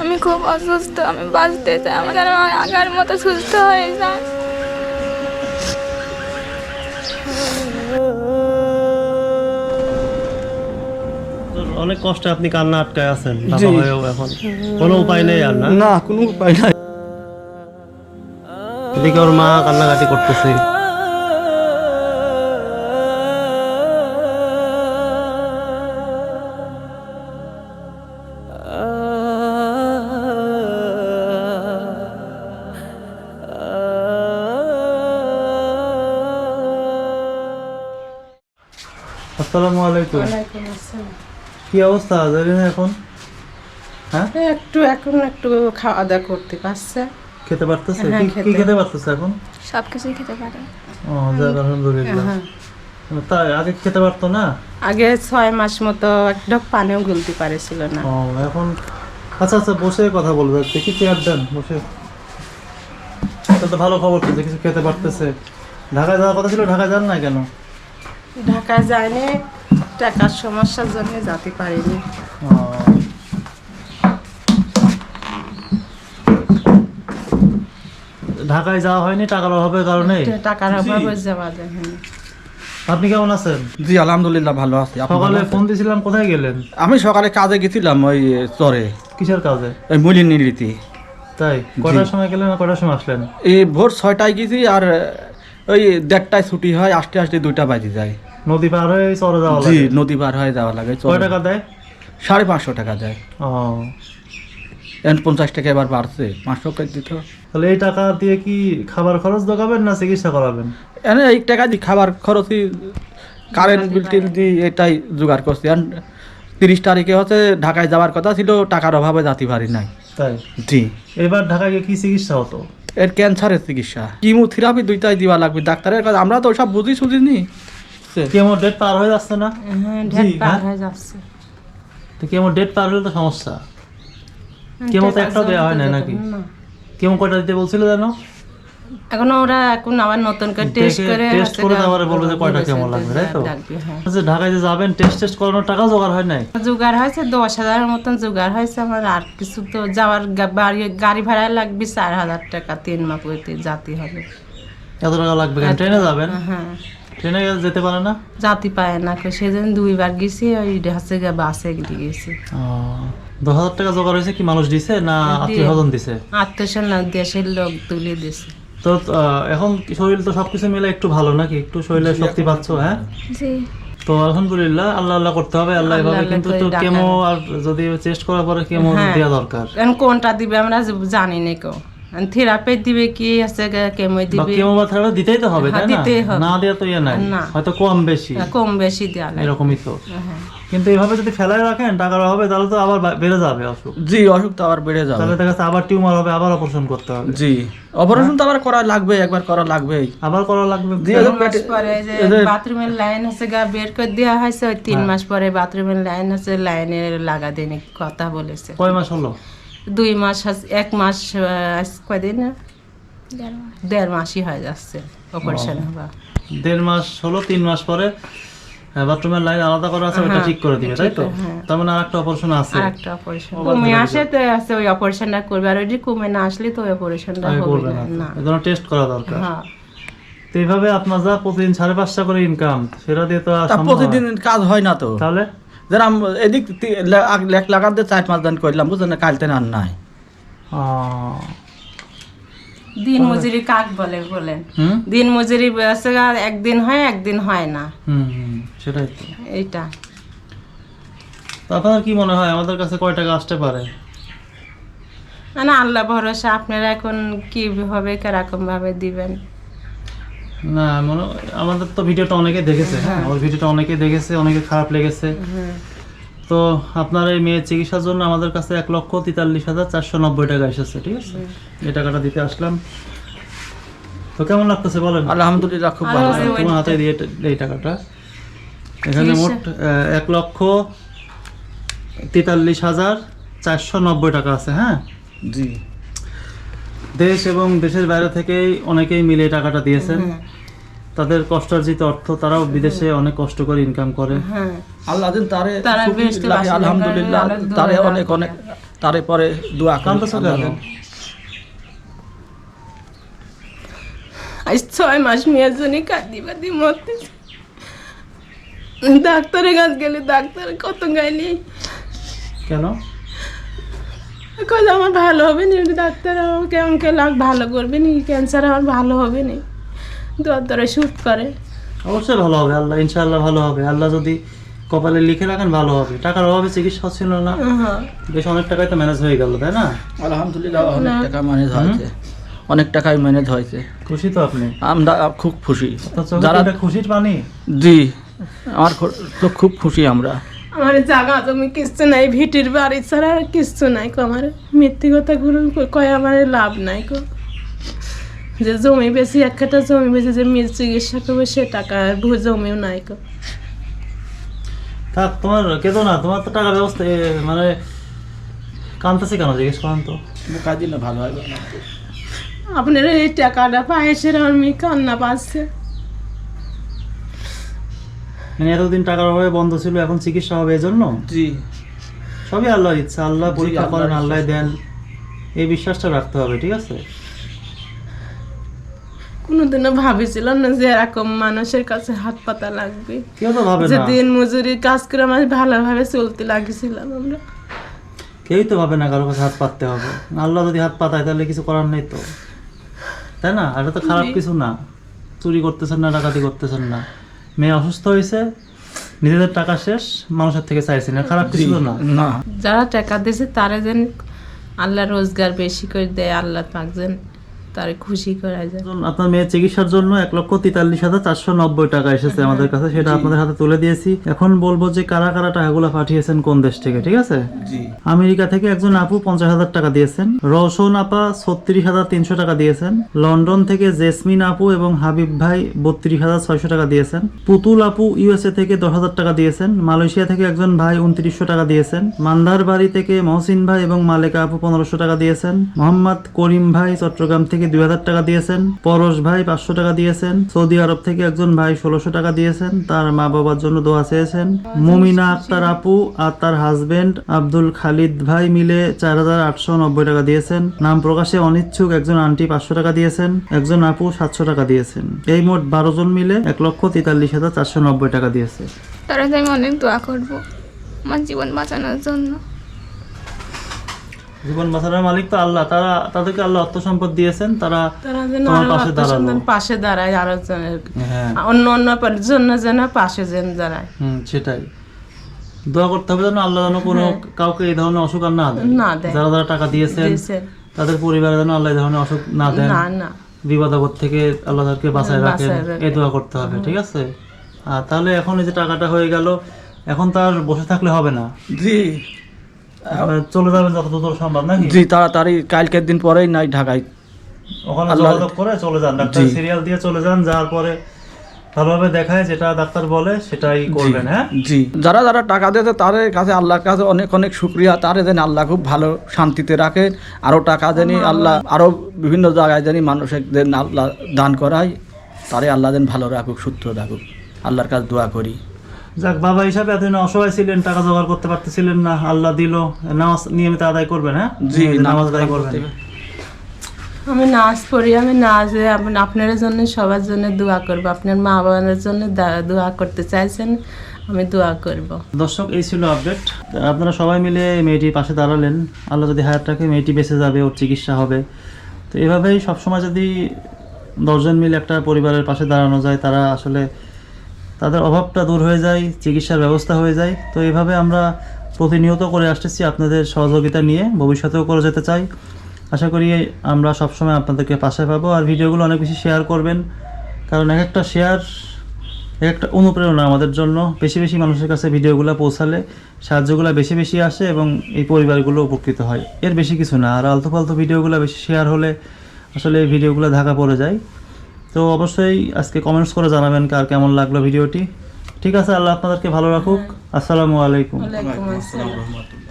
আমি খুব অসুস্থ আমি বাঁচতে চাই আমার যেন আগার মতো সুস্থ হয়ে যায়। অনেক কষ্টে আপনি কান্না আটকায় আছেন বাবা হয়েও এখন। কোনো উপায় নেই আর না? না কোনো উপায় নাই। এদিকে ওর মা কান্নাকাটি করতেছে। আসসালামু আলাইকুম। ওয়ালাইকুম আসসালাম। কি অবস্থা? এখন? হ্যাঁ? একটু এখন একটু খাওয়া দাওয়া করতে পারছে। খেতে পারতেছে? হ্যাঁ, কি- খেতে- পারতেছে এখন? সব কিছুই খেতে পারে। ও যাক আলহামদুলিল্লাহ। হ্যাঁ। তাই আগে খেতে পারতো না? আগে ছয় মাস মতো এক ঢোক পানিও গুলতে পারেছিল না। ও এখন আচ্ছা আচ্ছা বসে কথা বলবে। দেখি চেয়ার দেন বসে। এটা তো ভালো খবর তো কিছু খেতে পারতেছে। ঢাকায় যাওয়ার কথা ছিল ঢাকায় যান না কেন? ঢাকায় যায়নি টাকার সমস্যার জন্য যেতে পারিনি। ঢাকায় যাওয়া হয়নি টাকার অভাবের কারণে? টাকার অভাবে যাওয়া যায়নি আপনি কেমন আছেন? জি আলহামদুলিল্লাহ ভালো আছি। সকালে ফোন দিয়েছিলাম কোথায় গেলেন? আমি সকালে কাজে গেছিলাম ওই চরে। কিসের কাজে? ওই মুলির নীলিতে তাই কটার সময় গেলেন কটার সময় আসলেন? এই ভোর ছয়টায় গেছি আর ওই দেড়টায় ছুটি হয় আসতে আসতে দুইটা বাজে যায়। নদী পার হয়ে চরে যাওয়া জি নদী পার হয়ে যাওয়া লাগে। কয় টাকা দেয়? সাড়ে পাঁচশো টাকা দেয়। ও। এখন পঞ্চাশ টাকা এবার বাড়ছে পাঁচশো করে দিত তাহলে এই টাকা দিয়ে কি খাবার খরচ দোকাবেন না চিকিৎসা করাবেন? এনে এই টাকা দিয়ে খাবার খরচই কারেন্ট বিল টিল দিয়ে এটাই জোগাড় করছি। আর তিরিশ তারিখে হচ্ছে ঢাকায় যাওয়ার কথা ছিল টাকার অভাবে যাতে পারি নাই। তাই? জি। এবার ঢাকায় গিয়ে কি চিকিৎসা হতো? এর ক্যান্সারের চিকিৎসা। কিমোথেরাপি দুইটাই দিবা লাগবে ডাক্তারের কাছে। আমরা তো সব বুঝি সুঝিনি কেমো ডেট পার হয়ে যাচ্ছে না? হ্যাঁ ঢেক পার হ্যাঁ? হয়ে যাচ্ছে। তো কেমো ডেট পার হলে তো সমস্যা। কেমো তো একটা দেওয়া হয় না নাকি? না। কেমো কয়টা দিতে বলছিল জানো এখন ওরা এখন আবার নতুন করে টেস্ট করে test করে তারপরে বলবে যে কয়টা কেমন লাগবে, তাই তো? হ্যাঁ। আচ্ছা ঢাকায় যে যাবেন টেস্ট টেস্ট করানোর টাকা জোগাড় হয় নাই? জোগাড় হয়েছে দশ হাজারের মতন জোগাড় হয়েছে আমার আর কিছু তো যাওয়ার বাড়ি গাড়ি ভাড়া লাগবে চার হাজার টাকা তিন মাস যেতে হবে। এত টাকা লাগবে কেন? ট্রেনে যাবেন? হ্যাঁ ট্রেনে গেলে যেতে পারে না? জাতি পায় না সেদিন দুইবার গেছি ওই হচ্ছে বাসে গেছি। দশ হাজার টাকা জোগাড় হয়েছে কি মানুষ দিছে না আত্মীয় স্বজন দিছে? আত্মীয় না দেশের লোক তুলে দিছে। তো এখন শরীর তো সবকিছু মিলে একটু ভালো নাকি? একটু শরীরে শক্তি পাচ্ছ হ্যাঁ? তো আলহামদুলিল্লাহ আল্লাহ আল্লাহ করতে হবে আল্লাহ এভাবে কিন্তু তো কেমো আর যদি টেস্ট করার পরে কেমো হ্যাঁ। দেওয়া দরকার। এখন কোনটা দিবে আমরা জানি না কেউ। থেরাপি দিবে কি আছে কেমো দিবে? কেমো দিতেই তো হবে হ্যাঁ, তাই না? না দেওয়া তো ইয়ে নাই। হয়তো কম বেশি। কম বেশি দেওয়া লাগে এরকমই তো। হ্যাঁ কিন্তু এইভাবে যদি ফেলায় রাখেন টাকার হবে তাহলে তো আবার বেড়ে যাবে অসুখ। জি অসুখ তো আবার বেড়ে যাবে। তাহলে দেখা আবার টিউমার হবে আবার অপারেশন করতে হবে। জি অপারেশন তো আবার করা লাগবে একবার করা লাগবেই। আবার করা লাগবে। জি, মাস পরে যে বাথরুমের লাইন আছে গা বের করে দেওয়া হয়েছে ওই তিন মাস পরে বাথরুমের লাইন আছে লাইনে লাগা দেনি কথা বলেছে। কয় মাস হলো? দুই মাস এক মাস কয়দিন দেড় মাসই হয়ে যাচ্ছে অপারেশন হবা দেড় মাস হলো তিন মাস পরে বাথরুমের লাইন আলাদা করা আছে ওটা ঠিক করে দিবে তাই তো? হ্যাঁ। তার মানে আরেকটা অপারেশন আছে। আর একটা অপারেশন কমে আসে তো আছে ওই অপারেশনটা করবে আর ওই কমে না আসলে তো ওই অপারেশনটা হবে করবে না। না না। এর জন্য টেস্ট করা দরকার। হ্যাঁ। তো এইভাবে আপনার যা প্রতিদিন সাড়ে পাঁচটা করে ইনকাম সেটা দিয়ে তো আর প্রতিদিন কাজ হয় না তো। তাহলে? যারা এদিক লেখ লাগাতে চার পাঁচ দিন করলাম বুঝলেন না? কালতে আর নাই। দিন মজুরি কাক বলে বলেন? দিন মজুরি একদিন হয় একদিন হয় না। সেটাই তো। এইটা। আপনার কি মনে হয়? আমাদের কাছে কয় টাকা আসতে পারে? মানে আল্লাহ ভরসা আপনারা এখন কি হবে কীরকম ভাবে দিবেন? না মনে আমাদের তো ভিডিওটা অনেকে দেখেছে হ্যাঁ? আমার ভিডিওটা অনেকে দেখেছে অনেকে খারাপ লেগেছে। হ্যাঁ তো আপনার এই মেয়ের চিকিৎসার জন্য আমাদের কাছে এক লক্ষ তেতাল্লিশ হাজার চারশো নব্বই টাকা এসেছে ঠিক আছে? এই টাকাটা দিতে আসলাম। তো কেমন লাগতেছে বলেন? আলহামদুলিল্লাহ খুব ভালো। আরো- তোমার হাতে দিয়ে এই টাকাটা। এখানে মোট এক লক্ষ তেতাল্লিশ হাজার চারশো নব্বই টাকা আছে হ্যাঁ? জি। দেশ এবং দেশের বাইরে থেকেই অনেকেই মিলে এই টাকাটা দিয়েছেন। হ্যাঁ, তাদের কষ্টার্জিত অর্থ তারাও বিদেশে অনেক কষ্ট করে ইনকাম করে। হ্যাঁ। আল্লাহ দিন তারে তারা আলহামদুলিল্লাহ তারে অনেক অনেক দোয়া কেন যেন আজ ছয় মাস মেয়ের জন্য কাঁদি বাদি মরতেছে ডাক্তারের কাছে গেলে ডাক্তার কত গাইলি। কেন? কত আমার ভালো হবে নি ডাক্তার আমাকে আমাকে লাগ ভালো করবে নি ক্যান্সার আমার ভালো হবে নি। দরে করে। অবশ্যই ভালো হবে আল্লাহ ইনশাআল্লাহ ভালো হবে। আল্লাহ যদি কপালে লিখে রাখেন ভালো হবে। টাকার অভাবে চিকিৎসা হচ্ছিল না। হ্যাঁ। বেশ অনেক টাকায় তো ম্যানেজ হয়ে গেল তাই না? আলহামদুলিল্লাহ অনেক টাকা ম্যানেজ হয়েছে। অনেক টাকাই ম্যানেজ হয়েছে। খুশি তো আপনি? আমরা খুব খুশি। যারা খুশির পানি? জি আমার তো খুব খুশি আমরা। আমার জায়গা জমি কিচ্ছু নাই ভিটির বাড়ি ছাড়া আর কিচ্ছু নাই কো আমার। মিথ্যে কথা কয় আমার লাভ নাই কো। যে জমি বেশি একটা জমি বেশি যে মিল চিকিৎসা করবে সে টাকা জমিও নাই কো থাক তোমার কেতো না তোমার তো টাকার ব্যবস্থা মানে কানতেছে কেন জিজ্ঞেস করেন তো। মুখা দিলে ভালো হবে আপনার এই টাকাটা পায় সেটা আমি কান্না পাচ্ছে। মানে এতদিন টাকার অভাবে বন্ধ ছিল এখন চিকিৎসা হবে এজন্য? জি। সবই আল্লাহর ইচ্ছা আল্লাহ পরীক্ষা করেন আল্লাহ দেন এই বিশ্বাসটা রাখতে হবে ঠিক আছে? কোনোদিনও ভাবেছিলাম না যে এরকম মানুষের কাছে হাত পাতা লাগবে। কেউ ভাবে যে না। দিন মজুরি কাজ করে আমার ভালোভাবে চলতে লাগছিলাম আমরা। কেউই তো ভাবে না কারও কাছে হাত পাততে হবে। আল্লাহ যদি হাত পাতায় তাহলে কিছু করার নেই তো। তাই না? এটা তো খারাপ কিছু না। চুরি করতেছেন না ডাকাতি করতেছেন না। মেয়ে অসুস্থ হয়েছে নিজেদের টাকা শেষ মানুষের থেকে চাইছেন। এটা খারাপ কিছু তো না। না। যারা টাকা দিয়েছে তারা যেন আল্লাহ রোজগার বেশি করে দেয় আল্লাহ পাক যেন তারে খুশি করা যায়। আপনার মেয়ের চিকিৎসার জন্য এক লক্ষ তেতাল্লিশ হাজার চারশো নব্বই টাকা এসেছে আমাদের কাছে। সেটা আপনাদের হাতে তুলে দিয়েছি। এখন বলব যে কারা কারা টাকাগুলো পাঠিয়েছেন কোন দেশ থেকে ঠিক আছে? আমেরিকা থেকে একজন আপু পঞ্চাশ হাজার টাকা দিয়েছেন। রওশন আপা ছত্রিশ হাজার তিনশো টাকা দিয়েছেন। লন্ডন থেকে জেসমিন আপু এবং হাবিব ভাই বত্রিশ হাজার ছয়শো টাকা দিয়েছেন। পুতুল আপু ইউএসএ থেকে দশ হাজার টাকা দিয়েছেন। মালয়েশিয়া থেকে একজন ভাই উনত্রিশশো টাকা দিয়েছেন। মান্দার বাড়ি থেকে মহসিন ভাই এবং মালেকা আপু পনেরোশো টাকা দিয়েছেন। মোহাম্মদ করিম ভাই চট্টগ্রাম থেকে দুই হাজার টাকা দিয়েছেন। পরশ ভাই পাঁচশো টাকা দিয়েছেন। সৌদি আরব থেকে একজন ভাই ষোলোশো টাকা দিয়েছেন। তার মা বাবার জন্য দোয়া চেয়েছেন। মুমিনা আক্তার আপু আর তার হাজবেন্ড আব্দুল খালিদ ভাই মিলে চার হাজার আটশো নব্বই টাকা দিয়েছেন। নাম প্রকাশে অনিচ্ছুক একজন আন্টি পাঁচশো টাকা দিয়েছেন। একজন আপু সাতশো টাকা দিয়েছেন। এই মোট বারো জন মিলে এক লক্ষ তেতাল্লিশ হাজার চারশো নব্বই টাকা দিয়েছে। তারা আমি অনেক দোয়া করব আমার জীবন বাঁচানোর জন্য। জীবন বাঁচানোর মালিক তো আল্লাহ। তারা তাদেরকে আল্লাহ অর্থ সম্পদ দিয়েছেন তারা তারা তোমার পাশে দাঁড়াল। পাশে দাঁড়ায় আরও হ্যাঁ। অন্য অন্য জন্য যেন পাশে যেন দাঁড়ায়। হুম সেটাই। দোয়া করতে হবে যেন আল্লাহ যেন কোনো কাউকে এই ধরনের অসুখ আর না দেয়। যারা যারা টাকা দিয়েছেন। তাদের পরিবারে যেন আল্লাহ এই ধরনের অসুখ না দেন। না না। আপদ থেকে আল্লাহ তাদেরকে বাঁচায় রাখেন। এই দোয়া করতে হবে ঠিক আছে? আর তাহলে এখন এই যে টাকাটা হয়ে গেল এখন তার বসে থাকলে হবে না। জি। চলে যাবেন যত দ্রুত সম্ভব নাকি? জি তাড়াতাড়ি কালকের দিন পরেই নাই ঢাকায়। ওখানে আল্লাহ- যোগাযোগ করে চলে যান ডাক্তার। সিরিয়াল দিয়ে চলে যান যাওয়ার পরে ভালোভাবে দেখায় যেটা ডাক্তার বলে সেটাই করবেন হ্যাঁ? জি। যারা যারা টাকা দিয়েছে তাদের কাছে আল্লাহর কাছে অনেক অনেক শুক্রিয়া। তারে যেন আল্লাহ খুব ভালো শান্তিতে রাখে আরও টাকা জানি আল্লাহ আরও বিভিন্ন জায়গায় জানি মানুষের যেন আল্লাহ দান করায় তারে আল্লাহ যেন ভালো রাখুক সুস্থ রাখুক। আল্লাহর কাছে দোয়া করি। যাক বাবা হিসাবে এতদিন অসহায় ছিলেন টাকা জোগাড় করতে পারতেছিলেন না আল্লাহ দিল নামাজ নিয়মিত আদায় করবেন হ্যাঁ? জি নামাজ আদায় করবেন। আমি নাচ পড়ি আমি নাচে আপনি আপনার জন্য সবার জন্য দোয়া করব। আপনার মা বাবার জন্য দোয়া করতে চাইছেন আমি দোয়া করব। দর্শক এই ছিল আপডেট। আপনারা সবাই মিলে মেয়েটির পাশে দাঁড়ালেন। আল্লাহ যদি হায়াত রাখে মেয়েটি বেঁচে যাবে ওর চিকিৎসা হবে। তো এভাবেই সবসময় যদি দশজন মিলে একটা পরিবারের পাশে দাঁড়ানো যায় তারা আসলে তাদের অভাবটা দূর হয়ে যায়, চিকিৎসার ব্যবস্থা হয়ে যায়। তো এইভাবে আমরা প্রতিনিয়ত করে আসতেছি আপনাদের সহযোগিতা নিয়ে, ভবিষ্যতেও করে যেতে চাই। আশা করি আমরা সবসময় আপনাদেরকে পাশে পাবো আর ভিডিওগুলো অনেক বেশি শেয়ার করবেন। কারণ এক একটা শেয়ার, এক একটা অনুপ্রেরণা আমাদের জন্য। বেশি বেশি মানুষের কাছে ভিডিওগুলো পৌঁছালে সাহায্যগুলো বেশি বেশি আসে এবং এই পরিবারগুলো উপকৃত হয়। এর বেশি কিছু না। আর আলতু ফালতু ভিডিওগুলো বেশি শেয়ার হলে আসলে এই ভিডিওগুলো ঢাকা পড়ে যায়। তো অবশ্যই আজকে কমেন্টস করে জানাবেন কার কেমন লাগল ভিডিওটি ঠিক আছে আল্লাহ আপনাদেরকে ভালো রাখুক। আসসালামু আলাইকুম। আসসালাম।